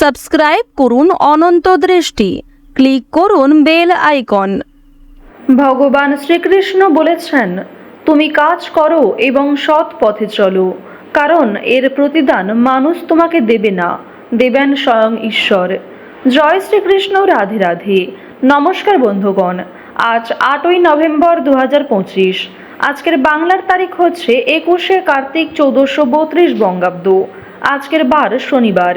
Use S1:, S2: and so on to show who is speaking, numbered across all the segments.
S1: Subscribe করুন অনন্ত দৃষ্টি। Click করুন বেল আইকন।
S2: ভগবান শ্রীকৃষ্ণ বলেছেন, তুমি কাজ করো এবং সৎ পথে চলো, কারণ এর প্রতিদান মানুষ তোমাকে দেবে না, দেবেন স্বয়ং ঈশ্বর। জয় শ্রীকৃষ্ণ, রাধে রাধে। নমস্কার বন্ধুগণ, আজ আটই নভেম্বর দু পঁচিশ। আজকের বাংলার তারিখ হচ্ছে একুশে কার্তিক চৌদ্দশো বত্রিশ বঙ্গাব্দ। আজকের বার শনিবার।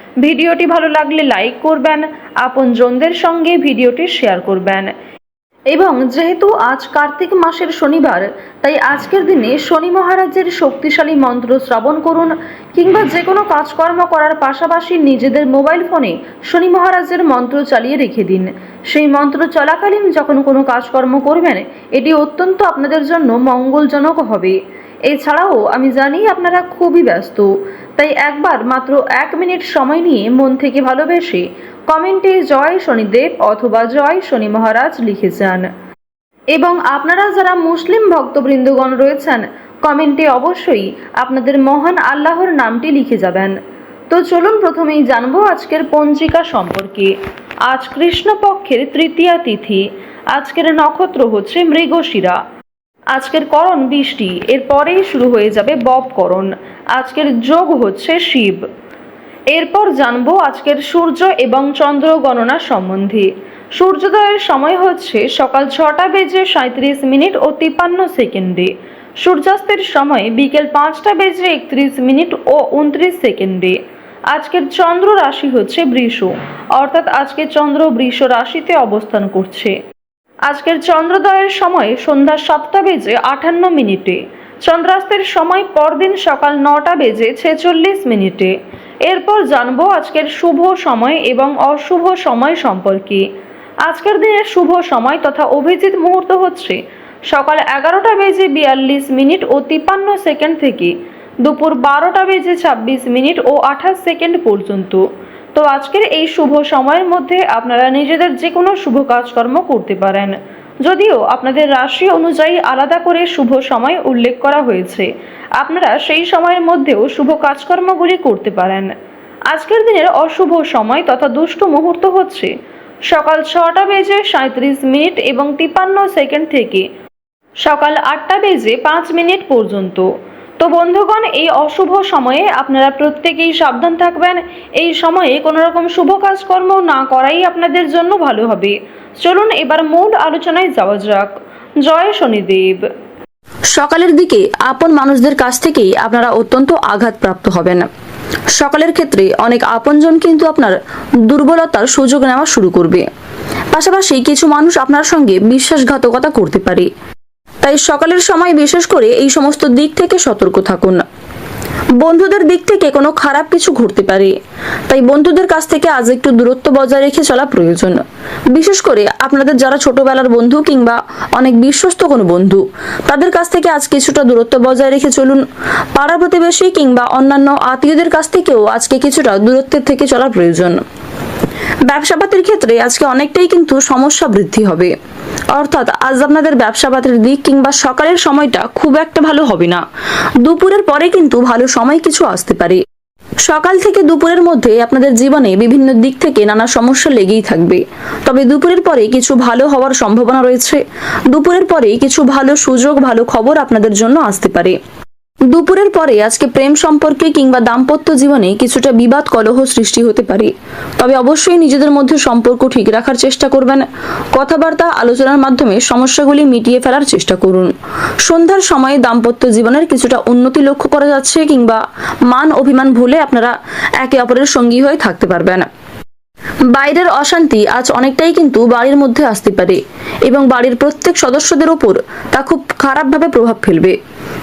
S2: ভিডিওটি ভালো লাগলে লাইক করবেন, আপনজনদের সঙ্গে ভিডিওটি শেয়ার করবেন। এবং যেহেতু আজ কার্তিক মাসের শনিবার, তাই আজকের দিনে শনি মহারাজের শক্তিশালী মন্ত্র শ্রবণ করুন কিংবা যে কোনো কাজকর্ম করার পাশাপাশি নিজেদের মোবাইল ফোনে শনি মহারাজের মন্ত্র চালিয়ে রেখে দিন। সেই মন্ত্র চলাকালীন যখন কোনো কাজকর্ম করবেন, এটি অত্যন্ত আপনাদের জন্য মঙ্গলজনক হবে। এছাড়াও আমি জানি আপনারা খুবই ব্যস্ত। তাই একবার মাত্র এক মিনিট সময় নিয়ে মন থেকে ভালোবেসে কমেন্টে জয় শনিদেব অথবা জয় শনি মহারাজ লিখে যান। এবং আপনারা যারা মুসলিম ভক্তবৃন্দগণ রয়েছেন, কমেন্টে অবশ্যই আপনাদের মহান আল্লাহর নামটি লিখে যাবেন। তো চলুন প্রথমেই জানব আজকের পঞ্জিকা সম্পর্কে। আজ কৃষ্ণপক্ষের তৃতীয়া তিথি। আজকের নক্ষত্র হচ্ছে মৃগশিরা। আজকের করণ বৃষ্টি, এরপরেই শুরু হয়ে যাবে ববকরণ আজকের যোগ হচ্ছে শিব। এরপর জানব আজকের সূর্য এবং চন্দ্র গণনা সম্বন্ধে। সূর্যোদয়ের সময় হচ্ছে সকাল ছটা বেজে সাঁত্রিশ মিনিট ও তিপ্পান্ন সেকেন্ডে। সূর্যাস্তের সময় বিকেল পাঁচটা বেজে একত্রিশ মিনিট ও উনত্রিশ সেকেন্ডে। আজকের চন্দ্র রাশি হচ্ছে বৃষ, অর্থাৎ আজকে চন্দ্র বৃষ রাশিতে অবস্থান করছে। আজকের চন্দ্রোদয়ের সময় সন্ধ্যা সাতটা বেজে আটান্ন মিনিটে। চন্দ্রাস্তের সময় পরদিন সকাল নটা বেজে ছেচল্লিশ মিনিটে। এরপর জানব আজকের শুভ সময় এবং অশুভ সময় সম্পর্কে। আজকের দিনের শুভ সময় তথা অভিজিৎ মুহূর্ত হচ্ছে সকাল এগারোটা বেজে বিয়াল্লিশ মিনিট ও তিপ্পান্ন সেকেন্ড থেকে। দুপুর বারোটা বেজে ছাব্বিশ মিনিট ও আঠাশ সেকেন্ড পর্যন্ত। তো আজকের এই শুভ সময়ের মধ্যে আপনারা নিজেদের যে কোনো শুভ কাজকর্ম করতে পারেন। যদিও আপনাদের রাশি অনুযায়ী আলাদা করে শুভ সময় উল্লেখ করা হয়েছে। আপনারা সেই সময়ের মধ্যেও শুভ কাজকর্মগুলি করতে পারেন। আজকের দিনের অশুভ সময় তথা দুষ্টু মুহূর্ত হচ্ছে। সকাল ছটা বেজে সাঁত্রিশ মিনিট এবং তিপ্পান্ন সেকেন্ড থেকে সকাল আটটা বেজে পাঁচ মিনিট পর্যন্ত। তো বন্ধুগণ, এই অশুভ সময়ে আপনারা প্রত্যেকেই সাবধান থাকবেন। এই সময়ে কোনো রকম শুভ কাজকর্ম না করাই আপনাদের জন্য ভালো হবে। চলুন এবার মূল আলোচনায় যাওয়া যাক। জয় শনিদেব।
S1: সকালের দিকে আপন মানুষদের কাছ থেকেই আপনারা অত্যন্ত আঘাতপ্রাপ্ত হবেন। সকালের ক্ষেত্রে অনেক আপনজন কিন্তু আপনার দুর্বলতার সুযোগ নেওয়া শুরু করবে। পাশাপাশি কিছু মানুষ আপনার সঙ্গে বিশ্বাসঘাতকতা করতে পারে। তাই সকালের সময় বিশেষ করে এই সমস্ত দিক থেকে সতর্ক থাকুন। বন্ধুদের দিক থেকে কোনো খারাপ কিছু ঘটতে পারে, তাই বন্ধুদের কাছ থেকে আজ একটু দূরত্ব বজায় রেখে চলা প্রয়োজন। বিশেষ করে আপনাদের যারা ছোটবেলার বন্ধু কিংবা অনেক বিশ্বস্ত কোনো বন্ধু, তাদের কাছ থেকে আজ কিছুটা দূরত্ব বজায় রেখে চলুন। পাড়া প্রতিবেশী কিংবা অন্যান্য আত্মীয়দের কাছ থেকেও আজকে কিছুটা দূরত্বের থেকে চলা প্রয়োজন। ব্যবসাপাতির ক্ষেত্রে আজকে অনেকটাই কিন্তু সমস্যা বৃদ্ধি হবে। অর্থাৎ আজ আপনাদের ব্যবসাপাতির দিক কিংবা সকালের সময়টা খুব একটা ভালো হবে না। দুপুরের পরে কিন্তু ভালো সময় কিছু আসতে পারে। সকাল থেকে দুপুরের মধ্যে আপনাদের জীবনে বিভিন্ন দিক থেকে নানা সমস্যা লেগেই থাকবে। তবে দুপুরের পরে কিছু ভালো হওয়ার সম্ভাবনা রয়েছে। দুপুরের পরে কিছু ভালো সুযোগ, ভালো খবর আপনাদের জন্য আসতে পারে। দুপুরের পরে আজকে প্রেম সম্পর্কে কিংবা দাম্পত্য জীবনে কিছুটা বিবাদ কলহ সৃষ্টি হতে পারে। তবে অবশ্যই নিজেদের মধ্যে সম্পর্ক ঠিক রাখার চেষ্টা করবেন। কথাবার্তা, আলোচনার মাধ্যমে সমস্যাগুলি মিটিয়ে ফেলার চেষ্টা করুন। সন্ধ্যার সময়ে দাম্পত্য জীবনের কিছুটা উন্নতি লক্ষ্য করা যাচ্ছে কিংবা মান অভিমান ভুলে আপনারা একে অপরের সঙ্গী হয়ে থাকতে পারবেন। বাইরের অশান্তি আজ অনেকটাই কিন্তু বাড়ির মধ্যে আসতে পারে এবং বাড়ির প্রত্যেক সদস্যদের ওপর তা খুব খারাপভাবে প্রভাব ফেলবে।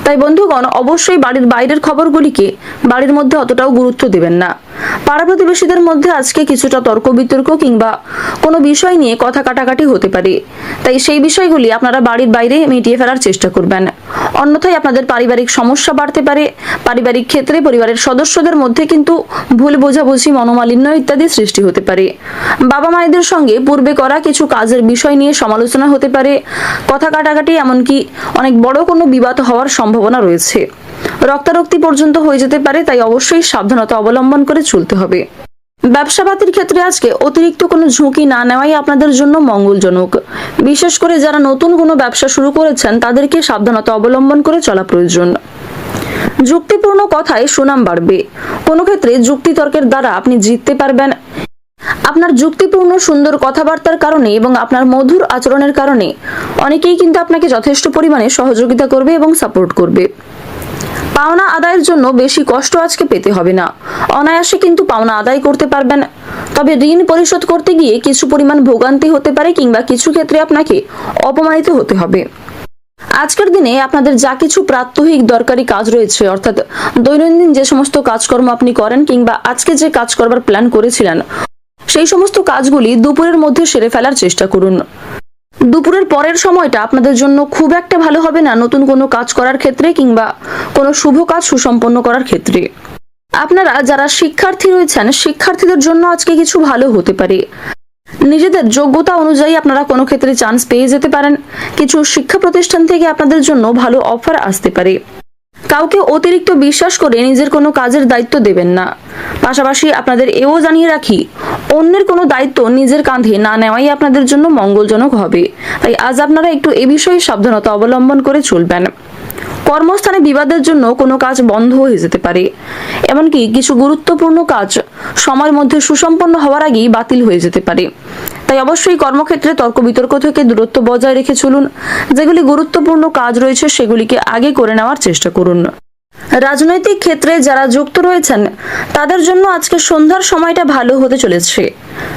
S1: তাই বন্ধুগণ অবশ্যই বাড়ির বাইরের খবরগুলিকে বাড়ির মধ্যে অতটাও গুরুত্ব দেবেন না। পাড়া প্রতিবেশীদের মধ্যে আজকে কিছুটা তর্ক বিতর্ক কিংবা কোনো বিষয় নিয়ে কথা কাটাকাটি হতে পারে। তাই সেই বিষয়গুলি আপনারা বাড়ির বাইরে মিটিয়ে ফেলার চেষ্টা করবেন। অন্যথায় আপনাদের পারিবারিক সমস্যা বাড়তে পারে, পারিবারিক ক্ষেত্রে পরিবারের সদস্যদের মধ্যে কিন্তু ভুল বোঝাবুঝি, মনোমালিন্য ইত্যাদি সৃষ্টি হতে পারে। বাবা মায়েদের সঙ্গে পূর্বে করা কিছু কাজের বিষয় নিয়ে সমালোচনা হতে পারে। কথা কাটাকাটি এমনকি অনেক বড় কোনো বিবাদ হওয়ার সম্ভাবনা রয়েছে। রক্তারক্তি পর্যন্ত হয়ে যেতে পারে, তাই অবশ্যই সাবধানতা অবলম্বন করে চলতে হবে। ব্যবসাপাতির ক্ষেত্রে আজকে অতিরিক্ত কোনো ঝুঁকি না নেওয়াই আপনাদের জন্য মঙ্গলজনক। বিশেষ করে যারা নতুন কোনো ব্যবসা শুরু করেছেন, তাদেরকে সাবধানতা অবলম্বন করে চলা প্রয়োজন। যুক্তিপূর্ণ কথায় সুনাম বাড়বে। কোনো ক্ষেত্রে যুক্তিতর্কের দ্বারা আপনি জিততে পারবেন। আপনার যুক্তিপূর্ণ সুন্দর কথাবার্তার কারণে এবং আপনার মধুর আচরণের কারণে অনেকেই কিন্তু আপনাকে যথেষ্ট পরিমাণে সহযোগিতা করবে এবং সাপোর্ট করবে। পাওনা আদায়ের জন্য বেশি কষ্ট আজকে পেতে হবে না। অনায়াসে কিন্তু পাওনা আদায় করতে পারবেন। তবে ঋণ পরিশোধ করতে গিয়ে কিছু পরিমাণ ভোগান্তি হতে পারে কিংবা কিছু ক্ষেত্রে আপনাকে অপমানিত হতে হবে। আজকের দিনে আপনাদের যা কিছু প্রাত্যহিক দরকারি কাজ রয়েছে, অর্থাৎ দৈনন্দিন যে সমস্ত কাজকর্ম আপনি করেন কিংবা আজকে যে কাজ করবার প্ল্যান করেছিলেন, সেই সমস্ত কাজগুলি দুপুরের মধ্যে সেরে ফেলার চেষ্টা করুন। দুপুরের পরের সময়টা আপনাদের জন্য খুব একটা ভালো হবে না নতুন কোনো কাজ করার ক্ষেত্রে কিংবা কোনো শুভ কাজ সুসম্পন্ন করার ক্ষেত্রে। আপনারা যারা শিক্ষার্থী রয়েছেন, শিক্ষার্থীদের জন্য আজকে কিছু ভালো হতে পারে। নিজেদের যোগ্যতা অনুযায়ী আপনারা কোনো ক্ষেত্রে চান্স পেয়ে যেতে পারেন। কিছু শিক্ষা প্রতিষ্ঠান থেকে আপনাদের জন্য ভালো অফার আসতে পারে। কাউকে অতিরিক্ত বিশ্বাস করে নিজের কোনো কাজের দায়িত্ব দেবেন না। পাশাপাশি আপনাদের এও জানিয়ে রাখি অন্যের কোনো দায়িত্ব নিজের কাঁধে না নেওয়াই আপনাদের জন্য মঙ্গলজনক হবে। তাই আজ আপনারা একটু এ বিষয়ে সাবধানতা অবলম্বন করে চলবেন। কর্মস্থানে বিবাদের জন্য কোনো কাজ বন্ধ হয়ে যেতে পারে। এমনকি কিছু গুরুত্বপূর্ণ কাজ সময়ের মধ্যে সুসম্পন্ন হওয়ার আগেই বাতিল হয়ে যেতে পারে। তাই অবশ্যই কর্মক্ষেত্রে তর্ক বিতর্ক থেকে দূরত্ব বজায় রেখে চলুন। যেগুলি গুরুত্বপূর্ণ কাজ রয়েছে সেগুলিকে আগে করে নেওয়ার চেষ্টা করুন। রাজনৈতিক ক্ষেত্রে যারা যুক্ত রয়েছেন, তাদের জন্য আজকে সন্ধ্যার সময়টা ভালো হতে চলেছে।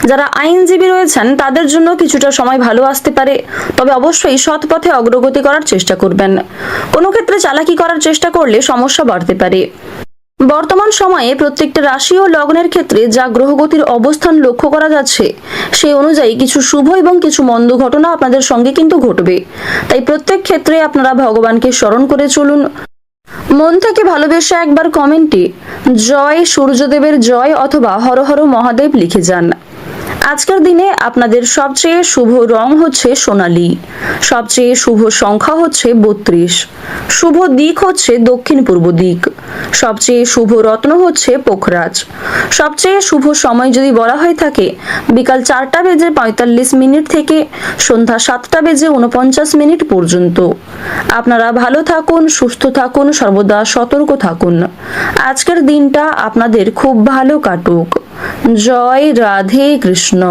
S1: যারা আইনজীবী রয়েছেন, তাদের জন্য কিছুটা সময় ভালো আসতে পারে। তবে অবশ্যই সৎ পথে অগ্রগতি করার চেষ্টা করবেন। কোনো ক্ষেত্রে চালাকি করার চেষ্টা করলে সমস্যা বাড়তে পারে। বর্তমান সময়ে প্রত্যেকটা রাশি ও লগ্নের ক্ষেত্রে যা গ্রহগতির অবস্থান লক্ষ্য করা যাচ্ছে, সেই অনুযায়ী কিছু শুভ এবং কিছু মন্দ ঘটনা আপনাদের সঙ্গে কিন্তু ঘটবে। তাই প্রত্যেক ক্ষেত্রে আপনারা ভগবানকে স্মরণ করে চলুন। মন থেকে ভালোবেসে একবার কমেন্টে জয় সূর্যদেবের জয় অথবা হর হর মহাদেব লিখে যান। আজকের দিনে আপনাদের সবচেয়ে শুভ রং হচ্ছে সোনালি। সবচেয়ে শুভ সংখ্যা হচ্ছে বত্রিশ। শুভ দিক হচ্ছে দক্ষিণ পূর্ব দিক। সবচেয়ে শুভ রত্ন হচ্ছে পোখরাজ। সবচেয়ে শুভ সময় যদি বলা হয়ে থাকে, বিকাল চারটা বেজে পঁয়তাল্লিশ মিনিট থেকে সন্ধ্যা সাতটা বেজে উনপঞ্চাশ মিনিট পর্যন্ত। আপনারা ভালো থাকুন, সুস্থ থাকুন, সর্বদা সতর্ক থাকুন। আজকের দিনটা আপনাদের খুব ভালো কাটুক। জয় রাধে কৃষ্ণ।